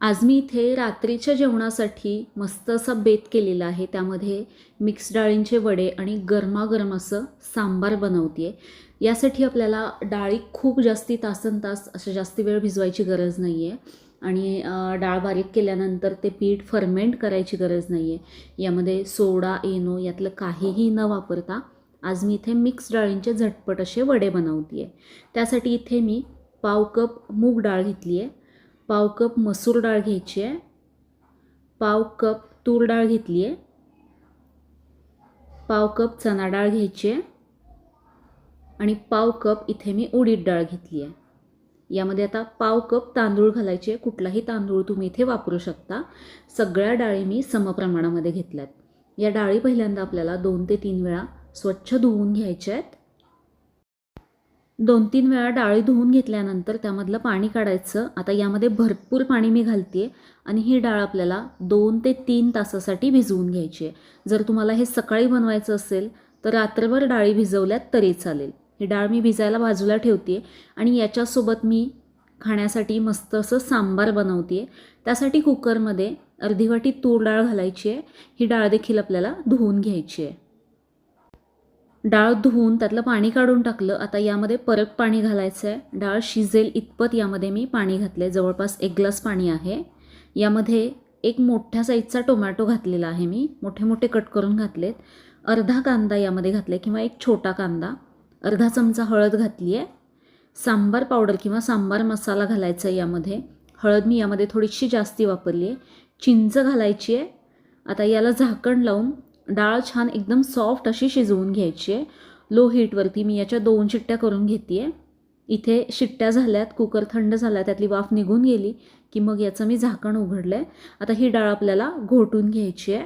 आज मी इथे रात्रीच्या जेवणासाठी मस्त असा बेत केलेला आहे. त्यामध्ये मिक्स डाळींचे वडे आणि गरमागरम असं सांबार बनवते आहे यासाठी आपल्याला डाळी खूप जास्ती तासन तास असं जास्ती वेळ भिजवायची गरज नाही आहे आणि डाळ बारीक केल्यानंतर ते पीठ फर्मेंट करायची गरज नाही आहे यामध्ये सोडा एनो यातलं काहीही न वापरता आज मी इथे मिक्स डाळींचे झटपट असे वडे बनवते आहे त्यासाठी इथे मी पाव कप मूग डाळ घेतली आहे पाव कप मसूर डाळ घ्यायची आहे. पाव कप तूर डाळ घेतली आहे. पाव कप चणा डाळ घ्यायची आहे. आणि पाव कप इथे मी उडीद डाळ घेतली आहे. यामध्ये आता पाव कप तांदूळ घालायचे कुठलाही तांदूळ तुम्ही इथे वापरू शकता. सगळ्या डाळी मी समप्रमाणामध्ये घेतल्यात. या डाळी पहिल्यांदा आपल्याला दोन ते तीन वेळा स्वच्छ धुवून घ्यायच्या आहेत. दोन तीन वेळा डाळी धुवून घेतल्यानंतर त्यामधलं पाणी काढायचं. आता यामध्ये भरपूर पाणी मी घालते आणि ही डाळ आपल्याला दोन ते तीन तासासाठी भिजवून घ्यायची आहे. जर तुम्हाला हे सकाळी बनवायचं असेल तर रात्रभर डाळी भिजवल्यात तरी चालेल. ही डाळ मी भिजायला बाजूला ठेवते आणि याच्यासोबत मी खाण्यासाठी मस्त असं सांबार बनवते त्यासाठी कुकरमध्ये अर्धी वाटी तूर डाळ घालायची आहे. ही डाळ देखील आपल्याला धुवून घ्यायची आहे. डाळ धुवून त्यातलं पाणी काढून टाकलं. आता यामध्ये परत पाणी घालायचं आहे डाळ शिजेल इतपत यामध्ये मी पाणी घातलं आहे जवळपास एक ग्लास पाणी आहे. यामध्ये एक मोठ्या साईजचा टोमॅटो घातलेला आहे मी. मोठे मोठे कट करून घातलेत. अर्धा कांदा यामध्ये घातला आहे किंवा एक छोटा कांदा. अर्धा चमचा हळद घातली आहे सांबार पावडर किंवा सांबार मसाला घालायचा आहे यामध्ये. हळद मी यामध्ये थोडीशी जास्ती वापरली आहे चिंच घालायची आहे आता याला झाकण लावून डाळ छान एकदम सॉफ्ट अशी शिजवून घ्यायची आहे. लो हीटवरती मी याच्या दोन शिट्ट्या करून घेते आहे इथे शिट्ट्या झाल्यात कुकर थंड झाला त्यातली वाफ निघून गेली की मग याचं मी झाकण उघडलं आहे आता ही डाळ आपल्याला घोटून घ्यायची आहे.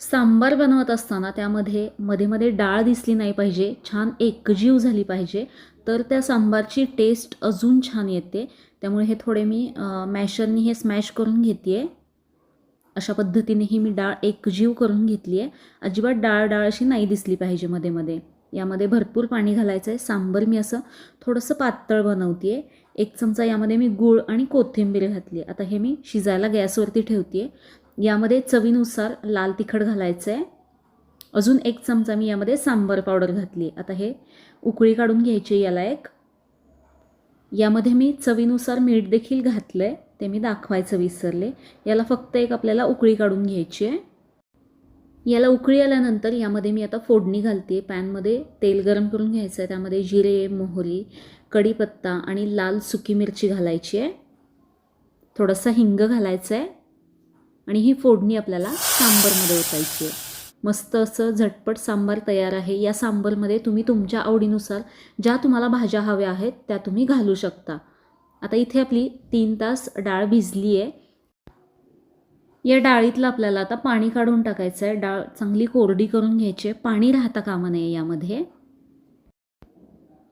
सांबार बनवत असताना त्यामध्ये मध्ये मध्ये डाळ दिसली नाही पाहिजे छान एकजीव झाली पाहिजे तर त्या सांबारची टेस्ट अजून छान येते. त्यामुळे हे थोडे मी मॅशरनी हे स्मॅश करून घेते आहे अशा पद्धतीने ही मी डाळ एकजीव करून घेतली आहे. अजिबात डाळ डाळ अशी नाही दिसली पाहिजे मध्ये मध्ये यामध्ये भरपूर पाणी घालायचं आहे सांबर मी असं थोडंसं पातळ बनवते आहे एक चमचा यामध्ये मी गूळ आणि कोथिंबीर घातली आहे. आता हे मी शिजायला गॅसवरती ठेवते आहे यामध्ये चवीनुसार लाल तिखट घालायचं आहे अजून एक चमचा मी यामध्ये सांबर पावडर घातली आहे. आता हे उकळी काढून घ्यायची याला एक. यामध्ये मी चवीनुसार मीठ देखील घातलं आहे ते मी दाखवायचं विसरले. याला फक्त एक आपल्याला उकळी काढून घ्यायची आहे. याला उकळी आल्यानंतर यामध्ये मी आता फोडणी घालते पॅनमध्ये तेल गरम करून घ्यायचं आहे. त्यामध्ये जिरे मोहरी कढीपत्ता आणि लाल सुकी मिरची घालायची आहे. थोडासा हिंग घालायचं आहे. आणि ही फोडणी आपल्याला सांबरमध्ये ओतायची आहे. मस्त असं झटपट सांबार तयार आहे. या सांबरमध्ये तुम्ही तुमच्या आवडीनुसार ज्या तुम्हाला भाज्या हव्या आहेत त्या तुम्ही घालू शकता. आता इथे आपली तीन तास डाळ भिजली आहे या डाळीतलं आपल्याला आता पाणी काढून टाकायचं आहे डाळ चांगली कोरडी करून घ्यायची आहे. पाणी राहता कामा नये यामध्ये.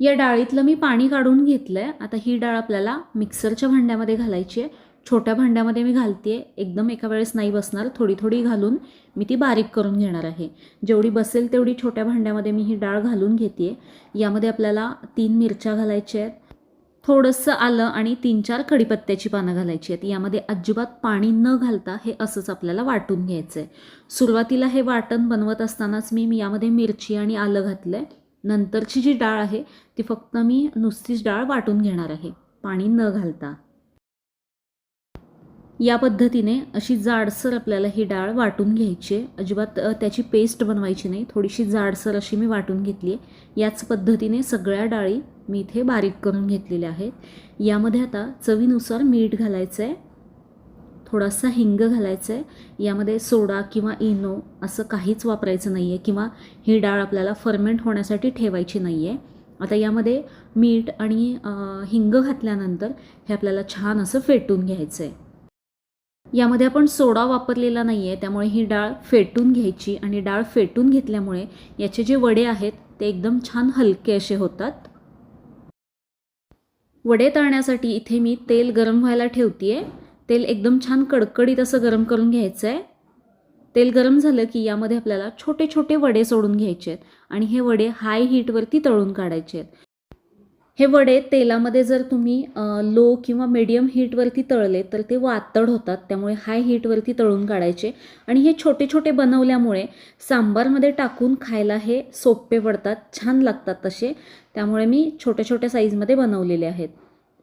या डाळीतलं मी पाणी काढून घेतलं आहे आता ही डाळ आपल्याला मिक्सरच्या भांड्यामध्ये घालायची आहे. छोट्या भांड्यामध्ये मी घालते एकदम एका वेळेस नाही बसणार. थोडी थोडी घालून मी ती बारीक करून घेणार आहे. जेवढी बसेल तेवढी छोट्या भांड्यामध्ये मी ही डाळ घालून घेते यामध्ये आपल्याला तीन मिरच्या घालायच्या आहेत. थोडंसं आलं आणि तीन चार कढीपत्त्याची पानं घालायची आहेत. यामध्ये अजिबात पाणी न घालता हे असंच आपल्याला वाटून घ्यायचं आहे सुरुवातीला हे वाटण बनवत असतानाच मी यामध्ये मिरची आणि आलं घातलं आहे नंतरची जी डाळ आहे ती फक्त मी नुसतीच डाळ वाटून घेणार आहे पाणी न घालता. या पद्धतीने अशी जाडसर आपल्याला ही डाळ वाटून घ्यायची आहे. अजिबात त्याची पेस्ट बनवायची नाही. थोडीशी जाडसर अशी मी वाटून घेतली आहे. याच पद्धतीने सगळ्या डाळी मी इथे बारीक करून घेतलेले आहेत. यामध्ये आता चवीनुसार मीठ घालायचं आहे थोडासा हिंग घालायचं आहे यामध्ये सोडा किंवा इनो असं काहीच वापरायचं नाही आहे किंवा ही डाळ आपल्याला फर्मेंट होण्यासाठी ठेवायची नाही आहे आता यामध्ये मीठ आणि हिंग घातल्यानंतर हे आपल्याला छान असं फेटून घ्यायचं आहे यामध्ये आपण सोडा वापरलेला नाही आहे त्यामुळे ही डाळ फेटून घ्यायची आणि डाळ फेटून घेतल्यामुळे याचे जे वडे आहेत ते एकदम छान हलके असे होतात. वडे तळण्यासाठी इथे मी तेल गरम व्हायला ठेवते आहे तेल एकदम छान कडकडीत असं गरम करून घ्यायचं आहे तेल गरम झालं की यामध्ये आपल्याला छोटे छोटे वडे सोडून घ्यायचे आहेत आणि हे वडे हाय हीटवरती तळून काढायचे आहेत हे वडे तेलामध्ये जर तुम्ही लो किंवा मीडियम हीटवरती तळले तर ते वातड होतात. त्यामुळे हाय हीटवरती तळून काढायचे. आणि हे छोटे छोटे बनवल्यामुळे सांबारमध्ये टाकून खायला हे सोपे पडतात छान लागतात तसे. त्यामुळे मी छोट्या छोट्या साईजमध्ये बनवलेले आहेत.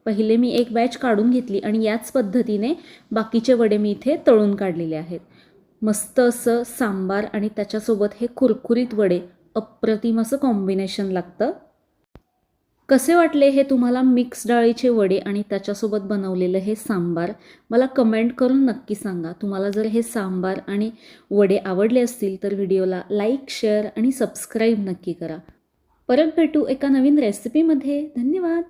पहिले मी एक बॅच काढून घेतली आणि याच पद्धतीने बाकीचे वडे मी इथे तळून काढलेले आहेत. मस्त असं सांबार आणि त्याच्यासोबत हे कुरकुरीत वडे अप्रतिम असं कॉम्बिनेशन लागतं. कसे वाटले हे तुम्हाला मिक्स डाळीचे वडे आणि त्याच्यासोबत बनवलेलं हे सांबार? मला कमेंट करून नक्की सांगा. तुम्हाला जर हे सांबार आणि वडे आवडले असतील तर व्हिडिओला लाईक शेअर आणि सबस्क्राईब नक्की करा. परत भेटू एका नवीन रेसिपीमध्ये. धन्यवाद!